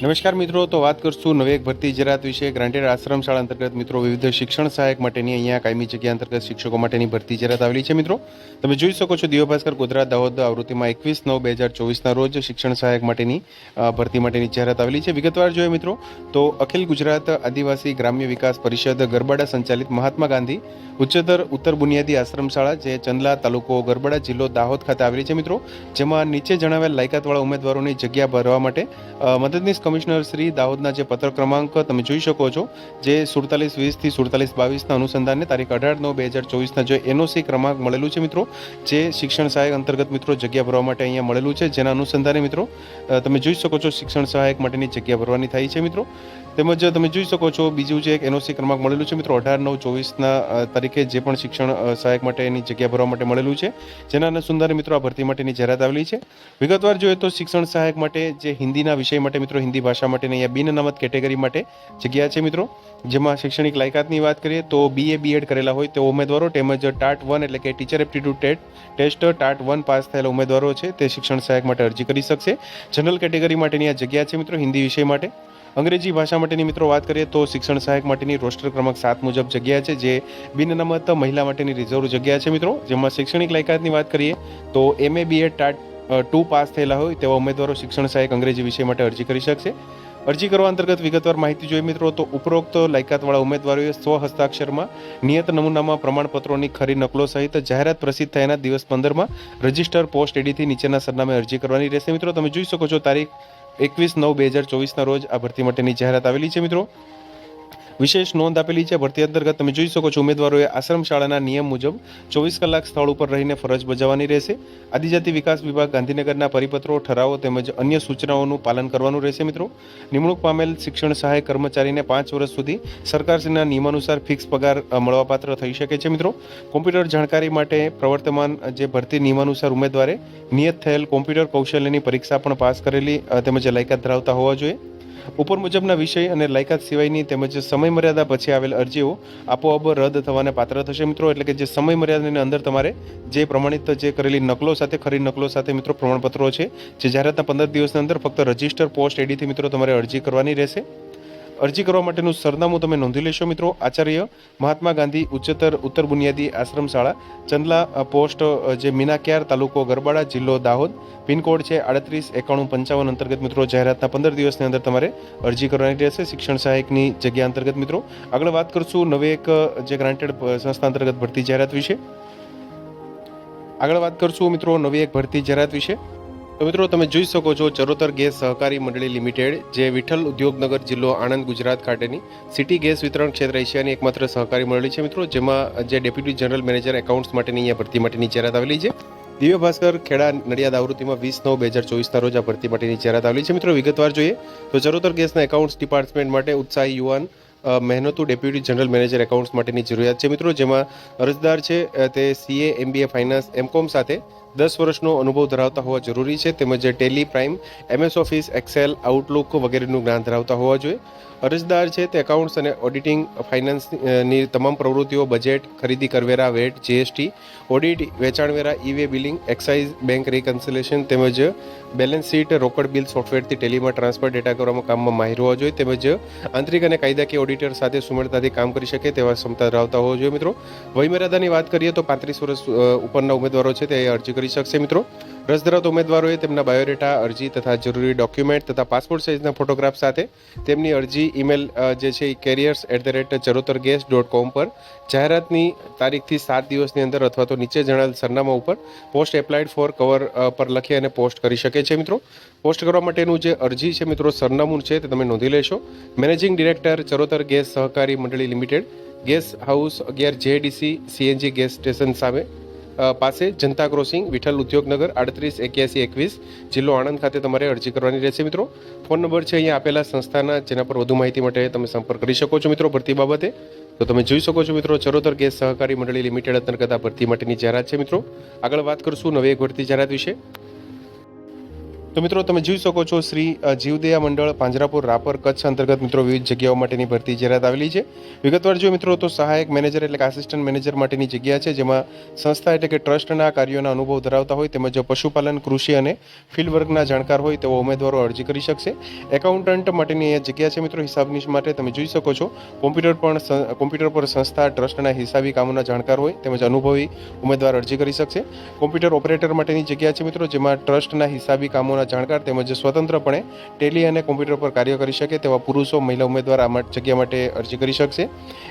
નમસ્કાર મિત્રો, તો વાત કરશું નવી એક ભરતી જાહેરાત વિશે. ગ્રાન્ટેડ આશ્રમ શાળા અંતર્ગત મિત્રો વિવિધ શિક્ષણ સહાયક માટેની અહીંયા કાયમી જગ્યા અંતર્ગત શિક્ષકો માટેની ભરતી જાહેરાત આવેલી છે મિત્રો. તમે જોઈ શકો છો દિવ્ય ભાસ્કર ગોધરા દાહોદ આવૃત્તિમાં એકવીસ નવ બે હજાર ચોવીસના રોજ શિક્ષણ સહાયક માટેની ભરતી માટેની જાહેરાત આવેલી છે. વિગતવાર જોઈએ મિત્રો, તો અખિલ ગુજરાત આદિવાસી ગ્રામ્ય વિકાસ પરિષદ ગરબાડા સંચાલિત મહાત્મા ગાંધી ઉચ્ચતર ઉત્તર બુનિયાદી આશ્રમ શાળા, જે ચંદલા તાલુકો ગરબાડા જિલ્લો દાહોદ ખાતે આવેલી છે મિત્રો. જેમાં નીચે જણાવેલ લાયકાતવાળા ઉમેદવારોની જગ્યા ભરવા માટે મદદનીશ કમિશનર શ્રી દાહોદના જે પત્ર ક્રમાંક તમે જોઈ શકો છો, જે સુડતાલીસ વીસથી સુડતાલીસ બાવીસના અનુસંધાને તારીખ અઢાર નવ બે હજાર ચોવીસના જે એનઓસી ક્રમાંક મળેલું છે મિત્રો, જે શિક્ષણ સહાયક અંતર્ગત મિત્રો જગ્યા ભરવા માટે અહીંયા મળેલું છે, જેના અનુસંધાને મિત્રો તમે જોઈ શકો છો શિક્ષણ સહાયક માટેની જગ્યા ભરવાની થાય છે મિત્રો. તેમજ તમે જોઈ શકો છો, બીજું જે એક એનઓસી ક્રમાંક મળેલું છે, મિત્રો, અઢાર, નવ, ચોવીસના તારીખે જે પણ શિક્ષણ સહાયક માટેની જગ્યા ભરવા માટે મળેલું છે. જેના અનુસંધાને મિત્રો, આ ભરતી માટેની જાહેરાત આવેલી છે. વિગતવાર જોઈએ તો શિક્ષણ સહાયક માટે જે હિન્દીના વિષય માટે, મિત્રો, હિન્દી ભાષા માટેની અહીંયા બિન અનામત કેટેગરી માટે જગ્યા છે, મિત્રો. જેમાં શૈક્ષણિક લાયકાતની વાત કરીએ તો બીએ બીએડ કરેલા હોય તેવા ઉમેદવારો તેમજ ટાટ વન એટલે કે teacher aptitude TET, test TAT one pass થયેલા ઉમેદવારો છે તે શિક્ષણ સહાયક માટે અરજી કરી શકશે. જનરલ કેટેગરી માટેની આ જગ્યા છે, મિત્રો, હિન્દી વિષય માટે. અંગ્રેજી ભાષા માટેની મિત્રો વાત કરીએ તો શિક્ષણ સહાયક માટેની રોસ્ટર ક્રમાંક સાત મુજબ જગ્યા છે, જે બિન અનામત મહિલા માટેની રિઝર્વ જગ્યા છે મિત્રો. જેમાં શૈક્ષણિક લાયકાતની વાત કરીએ તો MA BEd TAT two pass થયેલા હોય તેવા ઉમેદવારો શિક્ષણ સહાયક અંગ્રેજી વિષય માટે અરજી કરી શકશે. અરજી કરવા અંતર્ગત વિગતવાર માહિતી જોઈએ મિત્રો તો ઉપરોક્ત લાયકાતવાળા ઉમેદવારોએ સ્વ હસ્તાક્ષરમાં નિયત નમૂનામાં પ્રમાણપત્રોની ખરી નકલો સહિત જાહેરાત પ્રસિદ્ધ થયાના દિવસ પંદરમાં રજિસ્ટર પોસ્ટ એડીથી નીચેના સરનામે અરજી કરવાની રહેશે. મિત્રો, તમે જોઈ શકો છો તારીખ એકવીસ નવ બે હજાર ચોવીસના રોજ આ ભરતી માટેની જાહેરાત આવેલી છે મિત્રો. વિશેષ નોંધ આપેલી છે, ભરતી અંતર્ગત તમે જોઈ શકો છો, ઉમેદવારોએ આશ્રમ શાળાના નિયમ મુજબ ચોવીસ કલાક સ્થળ ઉપર રહીને ફરજ બજાવવાની રહેશે. આદિજાતિ વિકાસ વિભાગ ગાંધીનગરના પરિપત્રો, ઠરાવો તેમજ અન્ય સૂચનાઓનું પાલન કરવાનું રહેશે મિત્રો. નિમણૂક પામેલ શિક્ષણ સહાયક કર્મચારીને પાંચ વર્ષ સુધી સરકારશ્રીના નિયમાનુસાર ફિક્સ પગાર મળવાપાત્ર થઈ શકે છે મિત્રો. કોમ્પ્યુટર જાણકારી માટે પ્રવર્તમાન જે ભરતી નિયમાનુસાર ઉમેદવારે નિયત થયેલ કોમ્પ્યુટર કૌશલ્યની પરીક્ષા પણ પાસ કરેલી તેમજ લાયકાત ધરાવતા હોવા જોઈએ. ઉપર મુજબના વિષય અને લાયકાત સિવાયની તેમજ સમય મર્યાદા પછી આવેલ અરજીઓ આપોઆપ રદ થવાને પાત્ર થશે મિત્રો. એટલે કે જે સમય મર્યાદાની અંદર તમારે જે પ્રમાણિત જે કરેલી નકલો સાથે, ખરી નકલો સાથે મિત્રો પ્રમાણપત્રો છે, જે જાહેરાતના પંદર દિવસની અંદર ફક્ત રજિસ્ટર પોસ્ટ એડીથી મિત્રો તમારે અરજી કરવાની રહેશે. અરજી કરવા માટેનું સરનામું તમે નોંધી લેશો મિત્રો. આચાર્ય મહાત્મા ગાંધી ઉચ્ચતર ઉત્તર બુનિયાદી આશ્રમ શાળા ચંદલા પોસ્ટ જે મીનાક્યાર તાલુકો ગરબાડા જિલ્લો દાહોદ. પિનકોડ છે આડત્રીસ, એકાણું, પંચાવન અંતર્ગત મિત્રો, જાહેરાતના પંદર દિવસની અંદર તમારે અરજી કરવાની રહેશે શિક્ષણ સહાયકની જગ્યા અંતર્ગત મિત્રો. આગળ વાત કરશું નવી એક, જે ગ્રાન્ટેડ સંસ્થા અંતર્ગત ભરતી જાહેરાત વિશે. આગળ વાત કરશું મિત્રો નવી એક ભરતી જાહેરાત વિશે. તો મિત્રો તમે જોઈ શકો છો ચરોતર ગેસ સહકારી મંડળી લિમિટેડ, જે વિઠ્ઠલ ઉદ્યોગનગર જિલ્લો આણંદ, ગુજરાત ખાતેની સિટી ગેસ વિતરણ ક્ષેત્ર એશિયાની એકમાત્ર સહકારી મંડળી છે મિત્રો, જેમાં જે ડેપ્યુટી જનરલ મેનેજર એકાઉન્ટ્સ માટેની અહીંયા ભરતી માટેની જાહેરાત આવેલી છે. દિવ્ય ભાસ્કર ખેડા નડિયાદ આવૃત્તિમાં વીસ નવ બે હજાર ચોવીસના રોજ આ ભરતી માટેની જાહેરાત આવેલી છે. મિત્રો, વિગતવાર જોઈએ તો ચરોતર ગેસના એકાઉન્ટ્સ ડિપાર્ટમેન્ટ માટે ઉત્સાહી યુવાન મહેનતુ ડેપ્યુટી જનરલ મેનેજર એકાઉન્ટ્સ માટેની જરૂરિયાત છે. મિત્રો, જેમાં અરજદાર છે તે સીએ એમબીએ ફાઇનાન્સ એમકોમ સાથે દસ વર્ષનો અનુભવ ધરાવતા હોવા જરૂરી છે. તેમજ Tally Prime, MS Office, Excel, Outlook વગેરેનું જ્ઞાન ધરાવતા હોવા જોઈએ. અરજદાર છે તે એકાઉન્ટ્સ અને ઓડિટિંગ ફાઇનાન્સની તમામ પ્રવૃત્તિઓ, બજેટ, ખરીદી કરવેરા, VAT, GST, audit વેચાણવેરા e way billing, excise, bank reconciliation તેમજ બેલેન્સ શીટ, રોકડ બિલ સોફ્ટવેરથી ટેલીમાં ટ્રાન્સફર ડેટા કરવામાં કામમાં માહિર હોવા જોઈએ. તેમજ આંતરિક અને કાયદાકીય ઓડિટર સાથે સુમેળતાથી કામ કરી શકે તેવા ક્ષમતા ધરાવતા હોવા જોઈએ મિત્રો. વયમર્યાદાની વાત કરીએ તો પાંત્રીસ વર્ષ ઉપરના ઉમેદવારો છે તે અરજી કરી શકશે મિત્રો? રસ ધરાવતા ઉમેદવારોએ તેમના બાયોડેટા, અરજી તથા જરૂરી ડોક્યુમેન્ટ તથા પાસપોર્ટ સાઇઝના ફોટોગ્રાફ સાથે તેમની અરજી ઈમેલ જે છે એ careers at the rate Charotar gas dot com પર જાહેરાતની તારીખથી સાત દિવસની અંદર અથવા તો નીચે જણાવેલ સરનામા ઉપર પોસ્ટ એપ્લાઇડ ફોર કવર પર લખી અને પોસ્ટ કરી શકે છે મિત્રો. પોસ્ટ કરવા માટેનું જે અરજી છે મિત્રો, સરનામું છે તે તમે નોંધી લેશો. મેનેજિંગ ડિરેક્ટર ચરોતર ગેસ સહકારી મંડળી લિમિટેડ, ગેસ હાઉસ અગિયાર જેડીસી, સીએનજી ગેસ સ્ટેશન સામે પાસે જનતા ક્રોસિંગ, વિઠ્ઠલ ઉદ્યોગનગર, આડત્રીસ, એક્યાસી, એકવીસ જિલ્લો આણંદ ખાતે તમારે અરજી કરવાની રહેશે, મિત્રો. ફોન નંબર છે અહીંયા આપેલા સંસ્થાના, જેના પર વધુ માહિતી માટે તમે સંપર્ક કરી શકો છો, મિત્રો, ભરતી બાબતે. તો તમે જોઈ શકો છો, મિત્રો, ચરોતર ગેસ સહકારી મંડળી લિમિટેડ અંતર્ગત આ ભરતી માટેની જાહેરાત છે, મિત્રો. આગળ વાત કરશું નવી એક ભરતી જાહેરાત વિશે. તો મિત્રો, તમે જોઈ શકો છો શ્રી જીવદયા મંડળ, પાંજરાપુર, રાપર, કચ્છ અંતર્ગત મિત્રો વિવિધ જગ્યાઓ માટેની ભરતી જાહેરાત આવેલી છે. વિગતવાર જો મિત્રો, તો સહાયક મેનેજર એટલે કે આસિસ્ટન્ટ મેનેજર માટેની જગ્યા છે, જેમાં સંસ્થા એટલે કે ટ્રસ્ટના કાર્યોના અનુભવ ધરાવતા હોય, તેમજ પશુપાલન, કૃષિ અને ફિલ્ડ વર્કના જાણકાર હોય તેવો ઉમેદવારો અરજી કરી શકશે. એકાઉન્ટન્ટ માટેની જગ્યા છે મિત્રો હિસાબની માટે તમે જોઈ શકો છો. કોમ્પ્યુટર પણ કોમ્પ્યુટર પર સંસ્થા, ટ્રસ્ટના હિસાબી કામોના જાણકાર હોય, તેમજ અનુભવી ઉમેદવાર અરજી કરી શકશે. કોમ્પ્યુટર ઓપરેટર માટેની જગ્યા છે મિત્રો, જેમાં ટ્રસ્ટના હિસાબી કામોના જાણકાર તેમજ સ્વતંત્રપણે ટેલી અને કોમ્પ્યુટર પર કાર્ય કરી શકે તેવા પુરુષો, મહિલા ઉમેદવાર આ જગ્યા માટે અરજી કરી શકશે.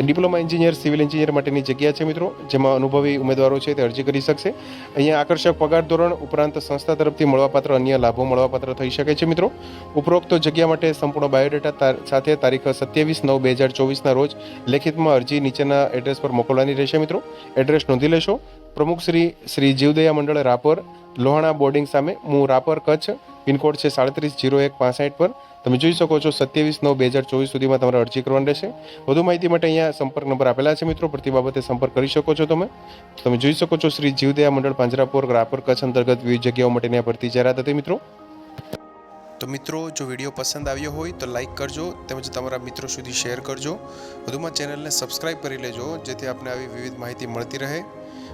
ડિપ્લોમા એન્જિનિયર, સિવિલ એન્જિનિયર માટેની જગ્યા છે મિત્રો, જેમાં અનુભવી ઉમેદવારો છે તે અરજી કરી શકશે. અહીંયા આકર્ષક પગાર ધોરણ ઉપરાંત સંસ્થા તરફથી મળવાપાત્ર અન્ય લાભો મળવાપાત્ર થઈ શકે છે મિત્રો. ઉપરોક્ત જગ્યા માટે સંપૂર્ણ બાયોડેટા સાથે તારીખ સત્યાવીસ નવ બે હજાર ચોવીસના રોજ લેખિતમાં અરજી નીચેના એડ્રેસ પર મોકલવાની રહેશે મિત્રો. એડ્રેસ નોંધી લેશો. પ્રમુખ શ્રી જીવદયા મંડળ રાપર, લોહાણા બોર્ડિંગ સામે હું રાપર કચ્છ, પિનકોડ છે સાડત્રીસ જીરો એક પાસઠ પર. તમે જોઈ શકો છો સત્યાવીસ નવ બે હજાર ચોવીસ સુધીમાં તમારે અરજી કરવાની રહેશે. વધુ માહિતી માટે અહીંયા સંપર્ક નંબર આપેલા છે મિત્રો. પ્રતિ બાબતે સંપર્ક કરી શકો છો તમે. તમે જોઈ શકો છો શ્રી જીવદયા મંડળ પાંજરાપોર રાપર કચ્છ અંતર્ગત વિવિધ જગ્યાઓ માટેની આ ભરતી જાહેરાત હતી મિત્રો. તો મિત્રો, જો વીડિયો પસંદ આવ્યો હોય તો લાઇક કરજો તેમજ તમારા મિત્રો સુધી શેર કરજો. વધુમાં ચેનલને સબસ્ક્રાઈબ કરી લેજો જેથી આપને આવી વિવિધ માહિતી મળતી રહે.